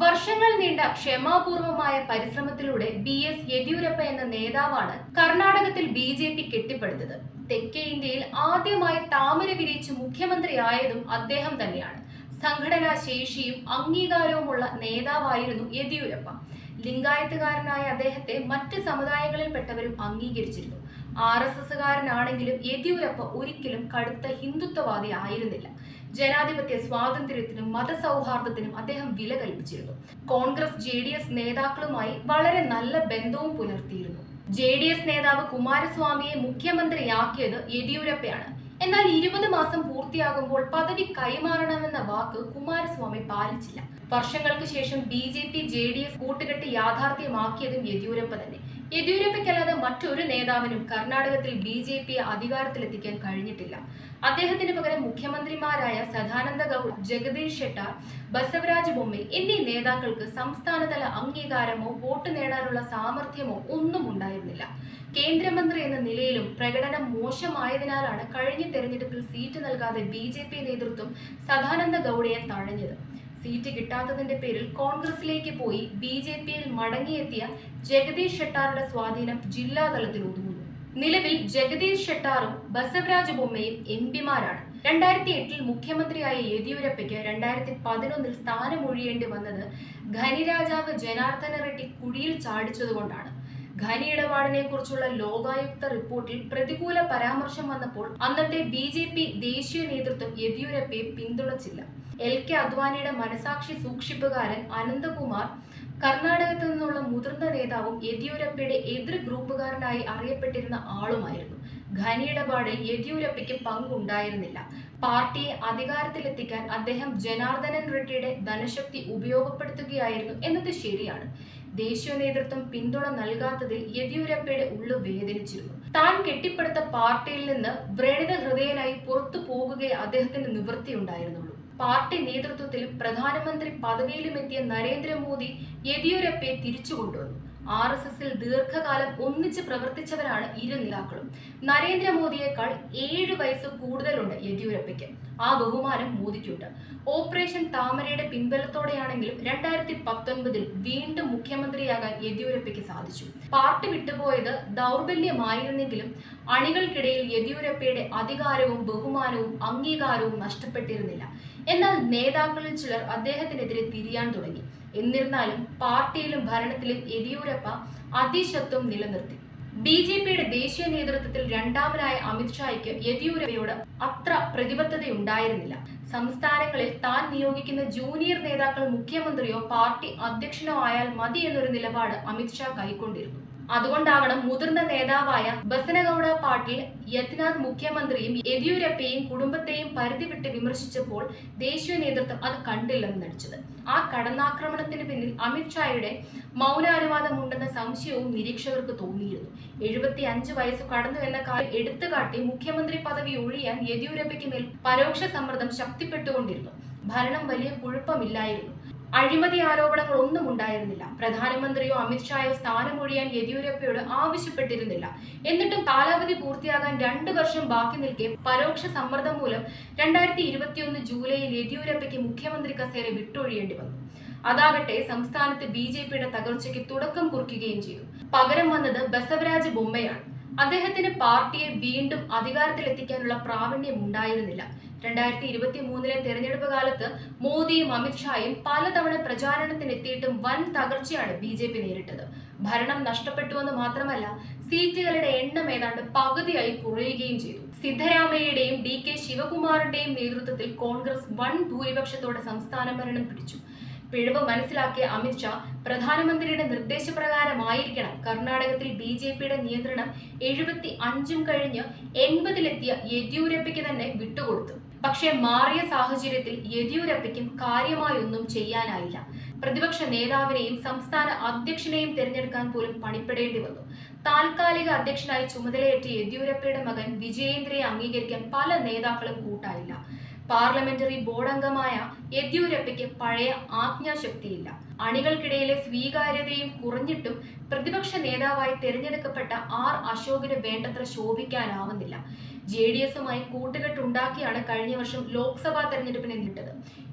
വർഷങ്ങൾ നീണ്ട ക്ഷമാപൂർവമായ പരിശ്രമത്തിലൂടെ ബി എസ് യെദ്യൂരപ്പ എന്ന നേതാവാണ് കർണാടകത്തിൽ ബി ജെ പി കെട്ടിപ്പടുത്തത്. തെക്കേ ഇന്ത്യയിൽ ആദ്യമായി താമര വിരിച്ച് മുഖ്യമന്ത്രിയായതും അദ്ദേഹം തന്നെയാണ്. സംഘടനാ ശേഷിയും അംഗീകാരവുമുള്ള നേതാവായിരുന്നു യെദ്യൂരപ്പ. ലിംഗായത്തുകാരനായ അദ്ദേഹത്തെ മറ്റ് സമുദായങ്ങളിൽപ്പെട്ടവരും അംഗീകരിച്ചിരുന്നു. ആർ എസ് എസുകാരനാണെങ്കിലും യെദ്യൂരപ്പ ഒരിക്കലും കടുത്ത ഹിന്ദുത്വവാദി ആയിരുന്നില്ല. ജനാധിപത്യ സ്വാതന്ത്ര്യത്തിനും മതസൗഹാർദ്ദത്തിനും അദ്ദേഹം വില കൽപ്പിച്ചിരുന്നു. കോൺഗ്രസ് ജെ ഡി എസ് നേതാക്കളുമായി വളരെ നല്ല ബന്ധവും പുലർത്തിയിരുന്നു. ജെ ഡി എസ് നേതാവ് കുമാരസ്വാമിയെ മുഖ്യമന്ത്രിയാക്കിയത് യെദ്യൂരപ്പയാണ്. എന്നാൽ ഇരുപത് മാസം പൂർത്തിയാകുമ്പോൾ പദവി കൈമാറണമെന്ന വാക്ക് കുമാരസ്വാമി പാലിച്ചില്ല. വർഷങ്ങൾക്ക് ശേഷം B J P J D S കൂട്ടുകെട്ട് യാഥാർത്ഥ്യമാക്കിയതും യെദ്യൂരപ്പ തന്നെ. യെദ്യൂരപ്പയ്ക്കല്ലാതെ മറ്റൊരു നേതാവിനും കർണാടകത്തിൽ ബി ജെ പിയെ അധികാരത്തിലെത്തിക്കാൻ കഴിഞ്ഞിട്ടില്ല. അദ്ദേഹത്തിന് പകരം മുഖ്യമന്ത്രിമാരായ സദാനന്ദ ഗൌഡ് ജഗദീഷ് ഷെട്ടാർ ബസവരാജ് ബൊമ്മെ എന്നീ നേതാക്കൾക്ക് സംസ്ഥാനതല അംഗീകാരമോ വോട്ട് നേടാനുള്ള സാമർഥ്യമോ ഒന്നും ഉണ്ടായിരുന്നില്ല. കേന്ദ്രമന്ത്രി എന്ന നിലയിലും പ്രകടനം മോശമായതിനാലാണ് കഴിഞ്ഞ തെരഞ്ഞെടുപ്പിൽ സീറ്റ് നൽകാതെ ബി പി നേതൃത്വം സദാനന്ദ ഗൌഡയെ തഴഞ്ഞത്. സീറ്റ് കിട്ടാത്തതിന്റെ പേരിൽ കോൺഗ്രസിലേക്ക് പോയി ബി ജെ പിയിൽ മടങ്ങിയെത്തിയ ജഗദീഷ് ഷെട്ടാറുടെ സ്വാധീനം ജില്ലാതലത്തിൽ ഒതുങ്ങുന്നു. നിലവിൽ ജഗദീഷ് ഷെട്ടാറും ബസവരാജ് ബൊമ്മയും എം പിമാരാണ്. രണ്ടായിരത്തി എട്ടിൽ മുഖ്യമന്ത്രിയായ യെദ്യൂരപ്പയ്ക്ക് രണ്ടായിരത്തി പതിനൊന്നിൽ സ്ഥാനമൊഴിയേണ്ടി വന്നത് ഖനിരാജാവ് ജനാർദ്ദന റെഡ്ഡി കുഴിയിൽ ചാടിച്ചതുകൊണ്ടാണ്. ഖനി ഇടപാടിനെ കുറിച്ചുള്ള ലോകായുക്ത റിപ്പോർട്ടിൽ പ്രതികൂല പരാമർശം വന്നപ്പോൾ അന്നത്തെ ബി ജെ പി ദേശീയ നേതൃത്വം യെദ്യൂരപ്പയെ പിന്തുണച്ചില്ല. എൽ കെ അദ്വാനിയുടെ മനസാക്ഷി സൂക്ഷിപ്പുകാരൻ അനന്തകുമാർ കർണാടകത്തിൽ നിന്നുള്ള മുതിർന്ന നേതാവും യെദ്യൂരപ്പയുടെ എതിർ ഗ്രൂപ്പുകാരനായി അറിയപ്പെട്ടിരുന്ന ആളുമായിരുന്നു. ഖനിയിടപാടിൽ യെദ്യൂരപ്പയ്ക്ക് പങ്കുണ്ടായിരുന്നില്ല. പാർട്ടിയെ അധികാരത്തിലെത്തിക്കാൻ അദ്ദേഹം ജനാർദ്ദനൻ റെഡ്ഡിയുടെ ധനശക്തി ഉപയോഗപ്പെടുത്തുകയായിരുന്നു എന്നത് ശരിയാണ്. ദേശീയ നേതൃത്വം പിന്തുണ നൽകാത്തതിൽ യെദ്യൂരപ്പയുടെ ഉള്ളു വേദനിച്ചിരുന്നു. താൻ കെട്ടിപ്പടുത്ത പാർട്ടിയിൽ നിന്ന് വ്രണിത ഹൃദയനായി പുറത്തു പോകുകയെ അദ്ദേഹത്തിന് നിവൃത്തിയുണ്ടായിരുന്നുള്ളൂ പാർട്ടി നേതൃത്വത്തിലും പ്രധാനമന്ത്രി പദവിയിലും എത്തിയ നരേന്ദ്രമോദി യെദ്യൂരപ്പയെ തിരിച്ചു കൊണ്ടുവന്നു ആർ എസ് എസിൽ ദീർഘകാലം ഒന്നിച്ച് പ്രവർത്തിച്ചവരാണ് ഇരു നേതാക്കളും. നരേന്ദ്രമോദിയേക്കാൾ ഏഴ് വയസ്സ് കൂടുതലുണ്ട് യെദ്യൂരപ്പയ്ക്ക്. ആ ബഹുമാനം മോദിക്കുണ്ട്. ഓപ്പറേഷൻ താമരയുടെ പിൻബലത്തോടെയാണെങ്കിലും രണ്ടായിരത്തി പത്തൊൻപതിൽ വീണ്ടും മുഖ്യമന്ത്രിയാകാൻ യെദ്യൂരപ്പയ്ക്ക് സാധിച്ചു. പാർട്ടി വിട്ടുപോയത് ദൗർബല്യമായിരുന്നെങ്കിലും അണികൾക്കിടയിൽ യെദ്യൂരപ്പയുടെ അധികാരവും ബഹുമാനവും അംഗീകാരവും നഷ്ടപ്പെട്ടിരുന്നില്ല. എന്നാൽ നേതാക്കളിൽ ചിലർ അദ്ദേഹത്തിനെതിരെ തിരിയാൻ തുടങ്ങി. എന്നിരുന്നാലും പാർട്ടിയിലും ഭരണത്തിലും യെദ്യൂരപ്പ അതിശത്വം നിലനിർത്തി. ബി ജെ പിയുടെ ദേശീയ നേതൃത്വത്തിൽ രണ്ടാമനായ അമിത്ഷായ്ക്ക് യെദ്യൂരപ്പയോട് അത്ര പ്രതിബദ്ധതയുണ്ടായിരുന്നില്ല. സംസ്ഥാനങ്ങളിൽ താൻ നിയോഗിക്കുന്ന ജൂനിയർ നേതാക്കൾ മുഖ്യമന്ത്രിയോ പാർട്ടി അധ്യക്ഷനോ ആയാൽ മതി എന്നൊരു നിലപാട് അമിത്ഷാ കൈക്കൊണ്ടിരുന്നു. അതുകൊണ്ടാവണം മുതിർന്ന നേതാവായ ബസനഗൌഡ പാട്ടീൽ യത്നാഥ് മുഖ്യമന്ത്രിയും യെദ്യൂരപ്പയെയും കുടുംബത്തെയും പരിധി വിട്ട് വിമർശിച്ചപ്പോൾ ദേശീയ നേതൃത്വം അത് കണ്ടില്ലെന്ന് നടിച്ചത്. ആ കടന്നാക്രമണത്തിന് പിന്നിൽ അമിത്ഷായുടെ മൗനാനുവാദമുണ്ടെന്ന സംശയവും നിരീക്ഷകർക്ക് തോന്നിയിരുന്നു. എഴുപത്തി അഞ്ച് വയസ്സ് കടന്നു എന്ന കാര്യം എടുത്തുകാട്ടി മുഖ്യമന്ത്രി പദവി ഒഴിയാൻ യെദ്യൂരപ്പയ്ക്ക് മേൽ പരോക്ഷ സമ്മർദ്ദം ശക്തിപ്പെട്ടുകൊണ്ടിരുന്നു. ഭരണം വലിയ കുഴപ്പമില്ലായിരുന്നു. അഴിമതി ആരോപണങ്ങൾ ഒന്നും ഉണ്ടായിരുന്നില്ല. പ്രധാനമന്ത്രിയോ അമിത്ഷായോ സ്ഥാനമൊഴിയാൻ യെദ്യൂരപ്പയോട് ആവശ്യപ്പെട്ടിരുന്നില്ല. എന്നിട്ടും കാലാവധി പൂർത്തിയാകാൻ രണ്ട് വർഷം ബാക്കി നിൽക്കെ പരോക്ഷ സമ്മർദ്ദം മൂലം രണ്ടായിരത്തി ഇരുപത്തിയൊന്ന് ജൂലൈയിൽ യെദ്യൂരപ്പയ്ക്ക് മുഖ്യമന്ത്രി കസേര വിട്ടൊഴിയേണ്ടി വന്നു. അതാകട്ടെ സംസ്ഥാനത്ത് ബി ജെ പിയുടെ തകർച്ചയ്ക്ക് തുടക്കം കുറിക്കുകയും ചെയ്തു. പകരം വന്നത് ബസവരാജ് ബൊമ്മയാണ്. അദ്ദേഹത്തിന് പാർട്ടിയെ വീണ്ടും അധികാരത്തിലെത്തിക്കാനുള്ള പ്രാവീണ്യം ഉണ്ടായിരുന്നില്ല രണ്ടായിരത്തി ഇരുപത്തി മൂന്നിലെ തെരഞ്ഞെടുപ്പ് കാലത്ത് മോദിയും അമിത്ഷായും പലതവണ പ്രചാരണത്തിനെത്തിയിട്ടും വൻ തകർച്ചയാണ് ബി ജെ പി നേരിട്ടത്. ഭരണം നഷ്ടപ്പെട്ടുവെന്ന് മാത്രമല്ല സീറ്റുകളുടെ എണ്ണം ഏതാണ്ട് പകുതിയായി കുറയുകയും ചെയ്തു. സിദ്ധരാമയ്യയുടെയും ഡി കെ ശിവകുമാറിന്റെയും നേതൃത്വത്തിൽ കോൺഗ്രസ് വൻ ഭൂരിപക്ഷത്തോടെ സംസ്ഥാന ഭരണം പിടിച്ചു. പിഴവ് മനസ്സിലാക്കിയ അമിത്ഷാ പ്രധാനമന്ത്രിയുടെ നിർദ്ദേശപ്രകാരമായിരിക്കണം കർണാടകത്തിൽ ബി ജെ പിയുടെ നിയന്ത്രണം എഴുപത്തി അഞ്ചും കഴിഞ്ഞ് എൺപതിലെത്തിയ യെദ്യൂരപ്പയ്ക്ക് തന്നെ വിട്ടുകൊടുത്തു. പക്ഷേ മാറിയ സാഹചര്യത്തിൽ യെദ്യൂരപ്പയ്ക്കും കാര്യമായൊന്നും ചെയ്യാനായില്ല. പ്രതിപക്ഷ നേതാവിനെയും സംസ്ഥാന അധ്യക്ഷനെയും തിരഞ്ഞെടുക്കാൻ പോലും പണിപ്പെടേണ്ടി വന്നു. താൽക്കാലിക അധ്യക്ഷനായി ചുമതലയേറ്റ യെദ്യൂരപ്പയുടെ മകൻ വിജയേന്ദ്രയെ അംഗീകരിക്കാൻ പല നേതാക്കളും കൂട്ടായില്ല. പാർലമെന്ററി ബോർഡ് അംഗമായ യെദ്യൂരപ്പയ്ക്ക് പഴയ ആജ്ഞാശക്തിയില്ല. അണികൾക്കിടയിലെ സ്വീകാര്യതയും കുറഞ്ഞിട്ടും പ്രതിപക്ഷ നേതാവായി തിരഞ്ഞെടുക്കപ്പെട്ട ആർ അശോകിന് വേണ്ടത്ര ശോഭിക്കാനാവുന്നില്ല. ജെ ഡി എസുമായി കൂട്ടുകെട്ടുണ്ടാക്കിയാണ് കഴിഞ്ഞ വർഷം ലോക്സഭാ തെരഞ്ഞെടുപ്പിനെ നീട്ടത്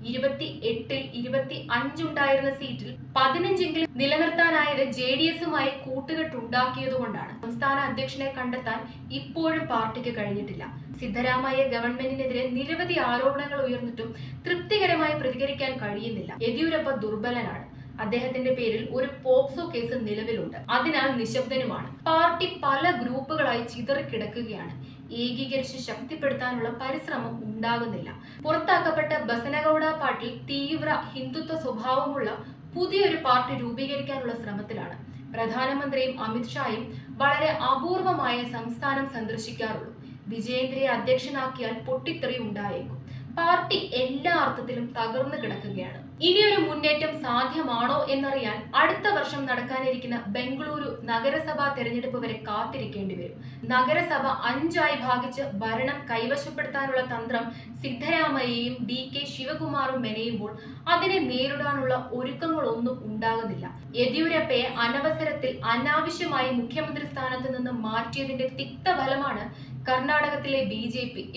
ഇരുപത്തി എട്ടിൽ ഇരുപത്തി അഞ്ചുണ്ടായിരുന്ന സീറ്റിൽ പതിനഞ്ചെങ്കിലും നിലനിർത്താനായത് ജെ ഡി എസുമായി കൂട്ടുകെട്ടുണ്ടാക്കിയതുകൊണ്ടാണ്. സംസ്ഥാന അധ്യക്ഷനെ കണ്ടെത്താൻ ഇപ്പോഴും പാർട്ടിക്ക് കഴിഞ്ഞിട്ടില്ല. സിദ്ധരാമയ്യ ഗവൺമെന്റിനെതിരെ നിരവധി ആരോപണങ്ങൾ ഉയർന്നിട്ടും തൃപ്തികരമായി പ്രതികരിക്കാൻ കഴിയുന്നില്ല. യെദ്യൂരപ്പ ദുർബലനാണ്. അദ്ദേഹത്തിന്റെ പേരിൽ ഒരു പോക്സോ കേസ് നിലവിലുണ്ട്. അതിനാൽ നിശബ്ദനുമാണ്. പാർട്ടി പല ഗ്രൂപ്പുകളായി ചിതറിക്കിടക്കുകയാണ്. ഏകീകരിച്ച് ശക്തിപ്പെടുത്താനുള്ള പരിശ്രമം ഉണ്ടാകുന്നില്ല. പുറത്താക്കപ്പെട്ട ബസനഗൌഡ പാർട്ടി തീവ്ര ഹിന്ദുത്വ സ്വഭാവമുള്ള പുതിയൊരു പാർട്ടി രൂപീകരിക്കാനുള്ള ശ്രമത്തിലാണ്. പ്രധാനമന്ത്രിയും അമിത്ഷായും വളരെ അപൂർവമായ സംസ്ഥാനം സന്ദർശിക്കാറുള്ളൂ. വിജയേന്ദ്രയെ അധ്യക്ഷനാക്കിയാൽ പൊട്ടിത്തെറി ഉണ്ടായേക്കും. പാർട്ടി എല്ലാ അർത്ഥത്തിലും തകർന്നു കിടക്കുകയാണ്. ഇനിയൊരു മുന്നേറ്റം സാധ്യമാണോ എന്നറിയാൻ അടുത്ത വർഷം നടക്കാനിരിക്കുന്ന ബംഗളൂരു നഗരസഭാ തെരഞ്ഞെടുപ്പ് വരെ കാത്തിരിക്കേണ്ടി വരും. നഗരസഭ അഞ്ചായി ഭാഗിച്ച് ഭരണം കൈവശപ്പെടുത്താനുള്ള തന്ത്രം സിദ്ധരാമയ്യയും ഡി കെ ശിവകുമാറും മെനയുമ്പോൾ അതിനെ നേരിടാനുള്ള ഒരുക്കങ്ങളൊന്നും ഉണ്ടാകുന്നില്ല. യെദ്യൂരപ്പയെ അനവസരത്തിൽ അനാവശ്യമായി മുഖ്യമന്ത്രി സ്ഥാനത്ത് നിന്ന് മാറ്റിയതിന്റെ തിക്തഫലമാണ് കർണാടകത്തിലെ ബി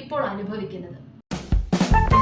ഇപ്പോൾ അനുഭവിക്കുന്നത്. Bye.